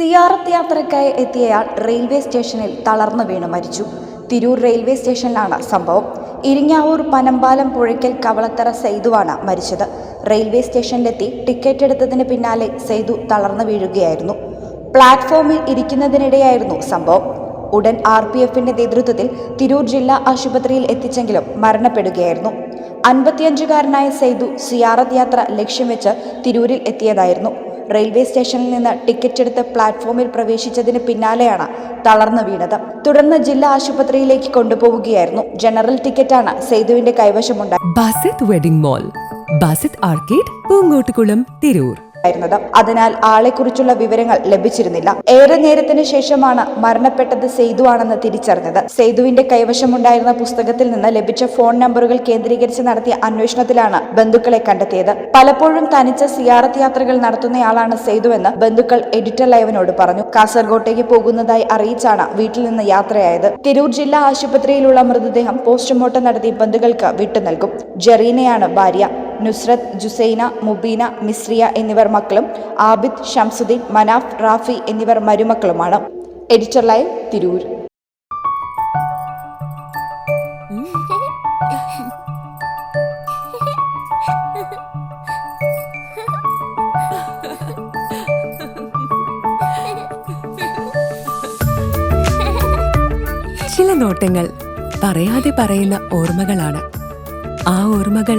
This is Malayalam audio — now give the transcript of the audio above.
സിയാറത്ത് യാത്രയ്ക്കായി എത്തിയയാൾ റെയിൽവേ സ്റ്റേഷനിൽ തളർന്നു വീണ് മരിച്ചു. തിരൂർ റെയിൽവേ സ്റ്റേഷനിലാണ് സംഭവം. ഇരിങ്ങാവൂർ പനമ്പാലം പുഴയ്ക്കൽ കവളത്തറ സെയ്തുവാണ് മരിച്ചത്. റെയിൽവേ സ്റ്റേഷനിലെത്തി ടിക്കറ്റ് എടുത്തതിന് പിന്നാലെ സെയ്തു തളർന്നു വീഴുകയായിരുന്നു. പ്ലാറ്റ്ഫോമിൽ ഇരിക്കുന്നതിനിടെയായിരുന്നു സംഭവം. ഉടൻ ആർ പി എഫിന്റെ നേതൃത്വത്തിൽ തിരൂർ ജില്ലാ ആശുപത്രിയിൽ എത്തിച്ചെങ്കിലും മരണപ്പെടുകയായിരുന്നു. അൻപത്തിയഞ്ചുകാരനായ സെയ്തു സിയാറത്ത് യാത്ര ലക്ഷ്യം വെച്ച് തിരൂരിൽ എത്തിയതായിരുന്നു. റെയിൽവേ സ്റ്റേഷനിൽ നിന്ന് ടിക്കറ്റ് എടുത്ത് പ്ലാറ്റ്ഫോമിൽ പ്രവേശിച്ചതിന് പിന്നാലെയാണ് തളർന്നു വീണത്. തുടർന്ന് ജില്ലാ ആശുപത്രിയിലേക്ക് കൊണ്ടുപോവുകയായിരുന്നു. ജനറൽ ടിക്കറ്റാണ് സേതുവിന്റെ കൈവശമുണ്ടായത്. Basith wedding mall Basith arcade Poongottukulam Tirur. അതിനാൽ ആളെക്കുറിച്ചുള്ള വിവരങ്ങൾ ലഭിച്ചിരുന്നില്ല. ഏറെ നേരത്തിന് ശേഷമാണ് മരണപ്പെട്ടത് സെയ്തു ആണെന്ന് തിരിച്ചറിഞ്ഞത്. സെയ്തുവിന്റെ കൈവശമുണ്ടായിരുന്ന പുസ്തകത്തിൽ നിന്ന് ലഭിച്ച ഫോൺ നമ്പറുകൾ കേന്ദ്രീകരിച്ച് നടത്തിയ അന്വേഷണത്തിലാണ് ബന്ധുക്കളെ കണ്ടെത്തിയത്. പലപ്പോഴും തനിച്ച് സിയാറത്ത് യാത്രകൾ നടത്തുന്നയാളാണ് സെയ്തുവെന്ന് ബന്ധുക്കൾ എഡിറ്റർ ലൈവിനോട് പറഞ്ഞു. കാസർഗോട്ടേക്ക് പോകുന്നതായി അറിയിച്ചാണ് വീട്ടിൽ നിന്ന് യാത്രയായത്. തിരൂർ ജില്ലാ ആശുപത്രിയിലുള്ള മൃതദേഹം പോസ്റ്റ്മോർട്ടം നടത്തി ബന്ധുക്കൾക്ക് വിട്ടു നൽകും ജെറീനയാണ് ഭാര്യ. നുസ്രത്ത് ജുസൈന മുബീന മിസ്രിയ എന്നിവർ മക്കളും ആബിദ് ഷംസുദ്ദീൻ മനാഫ് റാഫി എന്നിവർ മരുമക്കളുമാണ്. Editor live Tirur. ചില നോട്ടങ്ങൾ പറയാതെ പറയുന്ന ഓർമ്മകളാണ്. ആ ഓർമ്മകൾ